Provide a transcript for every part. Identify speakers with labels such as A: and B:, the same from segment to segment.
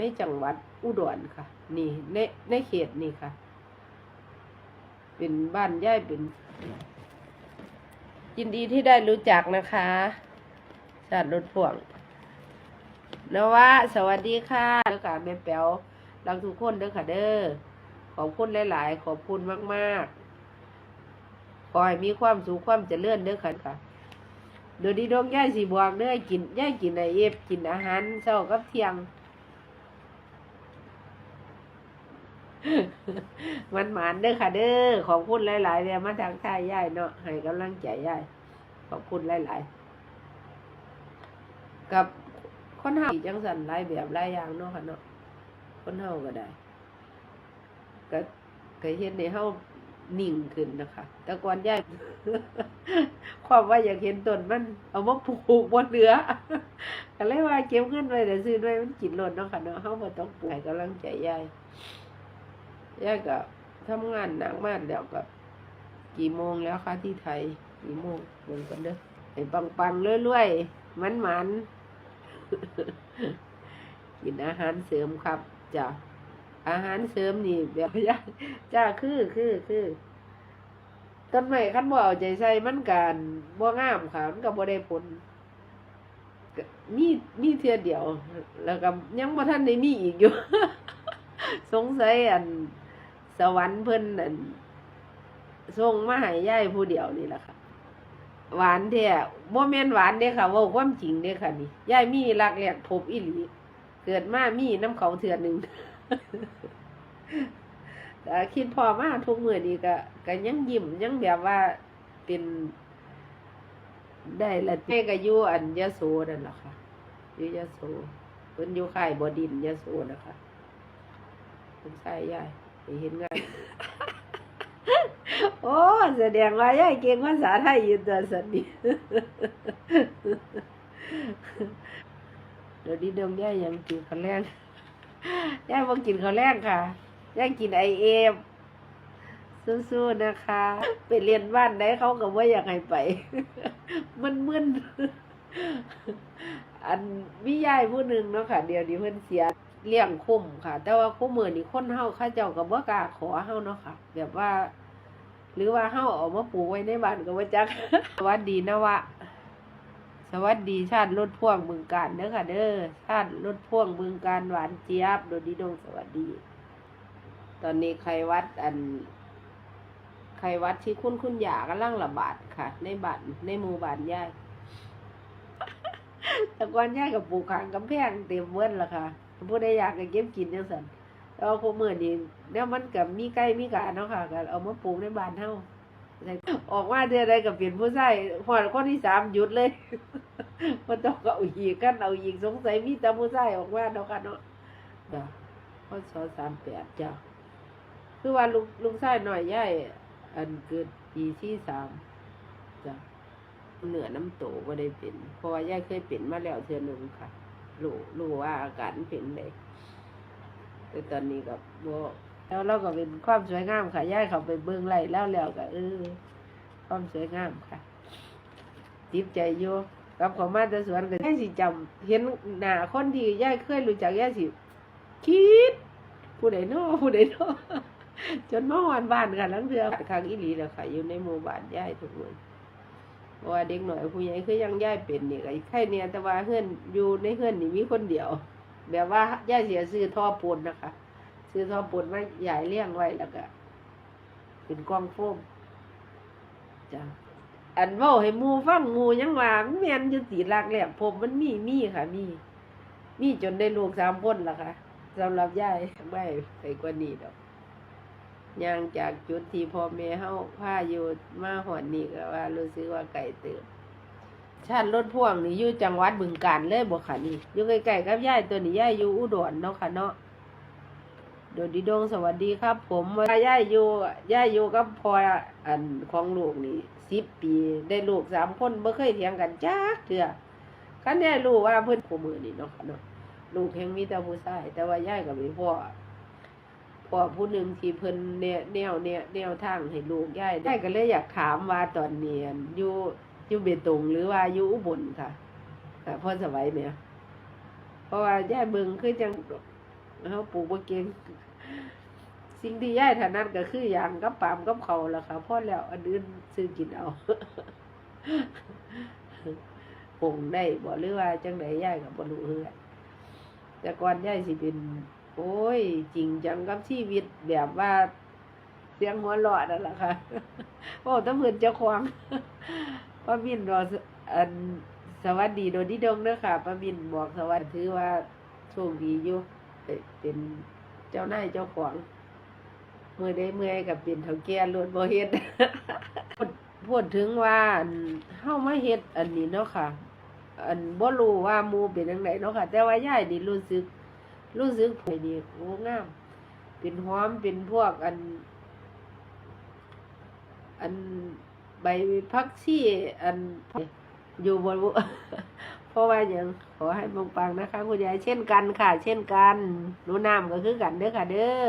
A: ในจังหวัดอุดรค่ะ นี่ในในเขตนี่ค่ะ เป็นบ้านย่ายเป็น ยินดีที่ได้รู้จักนะคะชาติรถพ่วงนวะสวัสดีค่ะเด้อค่ะแม่แป๋วรักทุกคนเด้อค่ะเด้อขอบคุณหลาย ๆ ขอบคุณมาก ๆ ขอให้มีความสุขความเจริญเด้อค่ะค่ะเดี๋ยวดีดงย่ายสีบวกเด้อกินย่ายกินไอเอฟกินอาหารเช้ากับเที่ยง มันหมานเด้อค่ะเด้อขอบคุณหลาย ๆเลยมาทางท่ายย่ายเนาะให้กำลังใจย่ายขอบคุณหลาย ๆ กับคนเฮาจังสันหลายแบบหลายอย่างเนาะค่ะเนาะคนเฮาก็ได้ก็ก็เฮ็ดให้เฮานิ่งขึ้นนะคะ แต่ก่อนย่ายความว่าอยากเห็นต้นมัน เอามาปลูกบนเรือก็เลยว่าเก็บเงินไว้แต่ซื้อไว้มันกินหล่นเนาะค่ะเนาะเฮาบ่ต้องปลูกให้กำลังใจยาย ยายก็ทำงานหนักมากแล้วก็กี่โมงแล้วคะที่ไทย กี่โมงเบิ่งกันเด้อให้ปังๆเรื่อยๆมันๆกินอาหารเสริมครับจ้ะอาหารเสริมนี่แบบยายจ้าคือคือคือต้นไม้คันบ่เอาใจใส่มันกันบ่งามค่ะมันก็บ่ได้ผลมีมีเทื่อเดียว แล้วก็ยังบ่ทันได้มีอีกอยู่ สงสัยอันสวรรค์เพิ่นอันส่งมาให้ยายผู้เดียวนี่แหละค่ะ หวานแท้บ่แม่นหวานเด้ค่ะเว้าความจริงเด้ค่ะนี่ยายมีรักแรกพบอีหลีเกิดมามีน้ำเขาเทื่อนหนึ่งแต่คิดพอมาทุกมือนี้ก็ก็ยังยิ้มยังแบบว่าเป็นได้ละแม่ก็อยู่อันยะโสนั่นแหละค่ะอยู่ยะโสเพิ่นอยู่ค่ายบ่ดินยะโสนะคะ เพิ่นใส่ยายไปเห็นไงโอ้แสดงว่ายายเก่งภาษาไทยอยู่ตัวสันนี่เดี๋ยวนี้ดงยายยังกินข้าวแรงยายบ่กินข้าวแรงค่ะยายกินไอเอฟสู้ๆนะคะ ไปเรียนบ้านไหนเขาก็ว่าอยากให้ไป มันมึนอันวิยายผู้หนึ่งเนาะค่ะ เดี๋ยวนี้เพิ่นเสีย เลี้ยงคุ้มค่ะ แต่ว่าคุ้มมือนี่คนเฮาข้าเจ้าก็บ่กล้าขอเฮาเนาะค่ะ แบบว่า หรือว่าเฮาเอามาปลูกไว้ในบ้านก็บ่จักสวัสดีนะวะสวัสดีชาติรถพ่วงบึงการเด้อค่ะ เด้อชาติรถพ่วงบึงการหวานเจี๊ยบโดดีดงสวัสดี ตอนนี้ไขวัดอันไขวัดที่คุณคุณยากำลังระบาดค่ะ ในบ้านในหมู่บ้านยายแต่ก่อนยายกับปลูกขางกำแพงเต็มเวิ้นละค่ะ ผู้ใดอยากก็เก็บกินจังซั่นแล้วพวกมื้อนี้เนี่ยมันก็มีไก่มีกาเนาะค่ะก็เอามาปลูกในบ้านเฮาออกมาเดือนใดก็เปลี่ยนผู้ชายพอคนที่สามหยุดเลยบ่ต้องก็เอาอีกกันเอาอีกสงสัยมีแต่ผู้ชายออกมาเนาะค่ะเนาะเด้อพศ38จ้ะคือว่าลูกลูกชายน้อยยายอันเกิดปีที่สามจ้ะเหนือน้ำโตก็ได้เป็นเพราะว่าย่าเคยเป็นมาแล้วเทือหนึ่งค่ะ รู้รู้ว่าอาการเป็นเลยแต่ตอนนี้ก็บ่แล้วเราก็เป็นความสวยงามค่ะย่าเขาไปเบิ่งไล่แล้วแล้วก็เออความสวยงามค่ะติดใจอยู่กับของมาแต่สวนก็ย่าสิจำเห็นหน้าคนที่ย่าเคยรู้จักย่าสิคิดผู้ใดเนาะผู้ใดเนาะจนมาหอนบ้านกันลังเทือครั้งอีหลีแล้วค่ะอยู่ในหมู่บ้านย่ายทุกคน เพราะว่าเด็กหน่อยผู้ใหญ่คือยังย่ายเป็นนี่ก็ใครเนี่ยแต่ว่าเฮือนอยู่ในเฮือนนี่มีคนเดียว แบบว่าย่ายเสียซื้อท่อปูนนะคะ ซื้อท่อปูนมาใหญ่เลี้ยงไว้แล้วก็เป็นกองโฟมจ้ะอันว่าให้หมูฟังหมูยังว่ามันแม่นอยู่ตีหลักแหลกผมมันมีมีค่ะ มี มีจนได้ลูกสามคนละค่ะสำหรับย่ายไม่ไปกว่านี้ดอก ย่างจากจุดที่พ่อแม่เฮาพาอยู่มาหอดนี่ก็ว่ารู้สึกว่าไก่เติบชาติรถพ่วงนี่อยู่จังหวัดบึงกาฬเลยบ่ค่ะนี่อยู่ใกล้ๆกับย่ายตัวนี้ย่ายอยู่อุดรเนาะค่ะเนาะโดดดีดงสวัสดีครับ ผมว่าย่ายอยู่ย่ายอยู่กับพ่ออันของลูกนี่สิบปีได้ลูกสามคนบ่เคยเถียงกันจักเทื่อคันได้รู้ว่าเพิ่นคู่มือนี่เนาะค่ะเนาะลูกแห่งมีแต่ผู้ชายแต่ว่าย่ายก็เป็นพ่อ พ่อผู้หนึ่งที่เพิ่นแนวแนวแนวแนวทางให้ลูกย่ายได้ก็เลยอยากถามว่าตอนเนียนอยู่อยู่เบตงหรือว่าอยู่อุบลค่ะค่ะพ่อสวัยไหมเพราะว่าย่ายเบิงคือจังเฮาปลูกบเกงสิ่งที่ย่ายถนัดก็คือหยางกับปามกับเขาล่ะค่ะพ่อแล้วอันอื่นซื้อกินเอาปงได้บ่หรือว่าจังไดยายก็บ่รู้คือแต่ก่อนยายสิเป็น โอ้ย จริงจังกับชีวิตแบบว่าเสียงหัวเราะนั่นแหละค่ะโอ้ตำเพิ่นเจ้าของป้ามินรอสอันสวัสดีโดยที่ดงเด้อค่ะป้ามินบอกสวัสดีถือว่าโชคดีอยู่เป็นเจ้านายเจ้าของมือได้เมื่อยกับเป็นเฒ่าแก่ลวนบ่เฮ็ดพูดพูดถึงว่าอันเฮามาเฮ็ดอันนี้เนาะค่ะ อันบ่รู้ว่ามูเป็นจังไดเนาะค่ะ แต่ว่าย่ายนี่รู้สึก รู้สึกผู้นี่โอ้งาม เป็นหอมเป็นพวกอัน อันใบพักชี่อันอยู่บนเพราะว่าอย่างขอให้ปังปังๆนะคะ คุณยายเช่นกันค่ะ เช่นกันหนูน้ำก็คือกันเด้อค่ะ เด้อ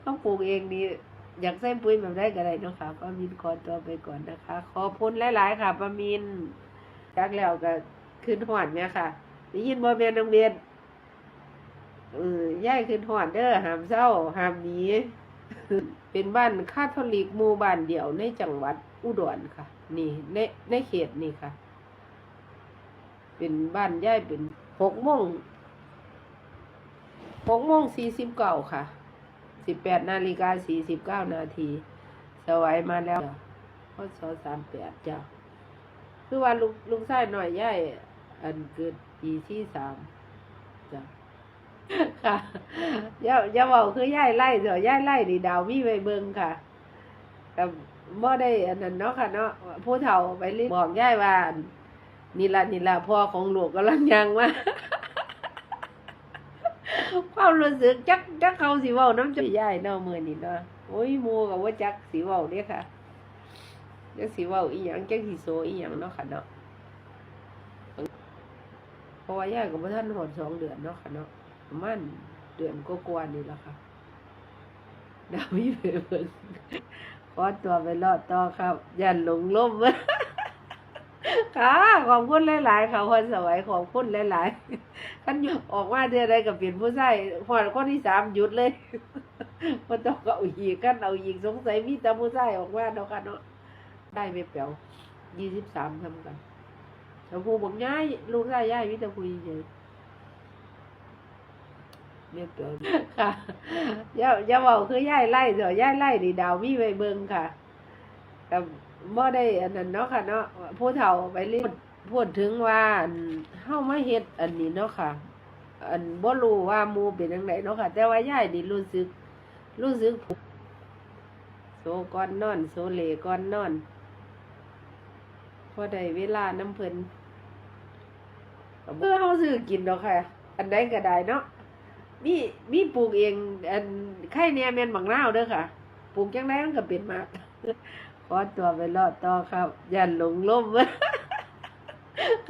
A: เขาปลูกเองนี่อยากใส่ปุ๋ยแบบได้ก็ได้นะคะป้ามินขอตัวไปก่อนนะคะ ขอบคุณหลาย ๆ ค่ะป้ามินจากแล้วก็ขึ้นหอนเนี่ยค่ะ ได้ยินบ่แม่นโรงเรียนเออย่ายขึ้นหอนเด้อหามเศร้าหามหนีเป็นบ้านคาทอลิกหมู่บ้านเดียวในจังหวัดอุดรค่ะ นี่ในในเขตนี่ค่ะ เป็นบ้านย่ายเป็นหกโมงหกโมงสี่สิบเก้าค่ะสิบแปดนาฬิกาสี่สิบเก้านาทีสวัยมาแล้วพศสามแปดจ้ะคือว่าลูกลูกชายหน่อยย่าย อันเกิดปีที่สามจ้ะค่ะอย่าอย่าบอกคือย่ายไล่เดี๋ยวย่ายไล่ดีดาวมีไปเบิงค่ะกับบ่ได้อันนั้นเนาะค่ะ เนาะผู้เฒ่าไปรียกบอกย่ายว่านี่ละนี่ละพ่อของหลูกกำลังยังมาความรู้สึกจักจักเขาสิเว้าน้ำใจย่ายเนาะมือนี้เนาะโอ้ยมู่ก็ว่าจักสิเว้าเด้ค่ะจักสิเว้าอีหยังจักสิโซอีหยังเนาะค่ะเนาะ ราะว่าย่าก็บ่ทันฮอดสองเดือนเนาะค่ะเนาะประมาณเดือนก็กว่าๆนี่แหละค่ะดาวิไปเบิ่งขอตัวไปรอดต่อครับ ยันหลงล่มค่ะขอบคุณหลาย ๆ ค่ะคนสวัยขอบคุณหลายๆคันอยู่ออกมาเดือนใดก็เปลี่ยนผู้ชายพอคนที่สามหยุดเลยบ่ต้องเอาอีกกันเอาอีกสงสัยมีแต่ผู้ชายออกมาเนาะค่ะเนาะได้ไม่เปล่ายี่สิบสามทำกัน แล้วผู้บอกย้ายลูกชายย้ายมีแต่ผู้หญิงเฉยเรียบร้อยค่ะอย่าอย่าบอกคือย่ายไล่เดี๋ยวย่ายไล่นี่ดาวมีไปเบิ่งค่ะกับบ่ได้อันนั้นเนาะค่ะเนาะผู้เฒ่าไปเรียนพูดถึงว่าเฮามาเฮ็ดอันนี้เนาะค่ะ อันบ่รู้ว่ามูเป็นจังไดเนาะค่ะ แต่ว่าย่ายนี่รู้สึก รู้สึกผูกโซก่อนนอน โซเลก่อนนอนพอได้เวลาน้ำเพิ่น เพื่อเฮาซื้อกินเนาะค่ะ อันใดก็ได้เนาะมีมีปลูกเอง อันไข่เนี่ยแมนบังนาวเด้อค่ะ ปลูกจังไดมันก็เป็นมากขอตัวไปรอดต่อครับยันหลงล่ม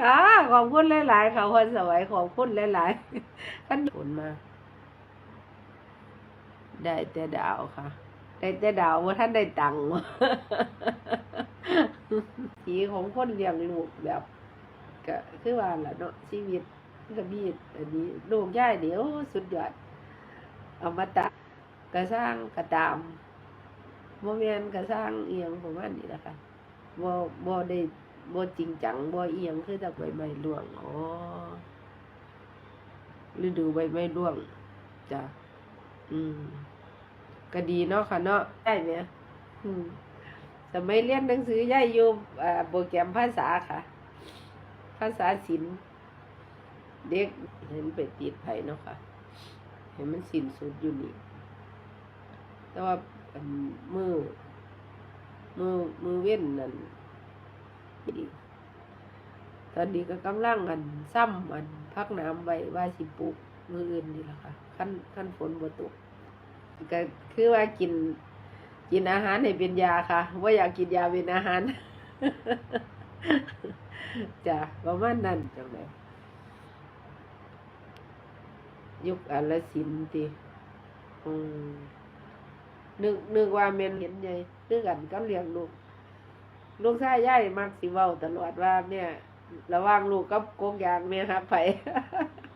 A: ค่ะ ขอบคุณหลาย ๆ ค่ะคนสวยขอบคุณหลายๆขันผลมา ได้แต่ดาวค่ะ ได้แต่ดาวว่าท่านได้ตังค์สีของคนเลี้ยงลูกแบบ ก็คือว่าล่ะเนาะชีวิตก็มีอันนี้ลูกย่ายเดี๋ยวสุดยอดเอามาตะกระสร้างกระตามโมเมนกระสร้างเอียงประมาณนี้แหละค่ะบ่บ่ได้บ่จริงจังบ่เอียงคือแต่ใบไม้ร่วงอ๋อฤดูใบไม้ร่วงจ้ะอืมก็ดีเนาะค่ะเนาะได้ไหมอืมสมัยเรียนหนังสือย่ายอยู่โปรแกรมภาษาค่ะ ภาษาศิลป์เด็กเห็นไปติดไผเนาะค่ะ เห็นมันสิ้นสุดอยู่นี่ แต่ว่ามือมือมือเว้นนั่นดีตอนนี้ก็กำลังอันซ้ำอันพักน้ำไว้ว่าสิปลูกมืออื่นนี่แหละค่ะขั้นขั้นฝนบ่ตกก็คือว่ากิน กินอาหารให้เป็นยาค่ะว่าอยากกินยาเป็นอาหาร จ้ะประมาณนั้นจังเลยยุคอลสินติอืมนึกนึกว่าแม่นเห็นใหญ่คือกันกับเลี้ยงลูก ลูกชายยายมักสิเว้าตลอดว่าแม่ยระว่างลูกกับกงยางแม่ฮักไผ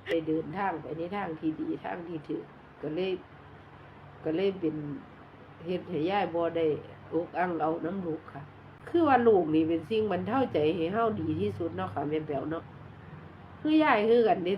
A: ได้เดินทางไปในทางที่ดีทางที่ถูกก็เลย ก็เลยเป็นเฮ็ดให้ยายบ่ได้อกอังเอาน้ำลูกค่ะ คือว่าลูกนี่เป็นสิ่งบรรเทาใจให้เฮาดีที่สุดเนาะค่ะแม่แป๋วเนาะคือยายคือกันเด้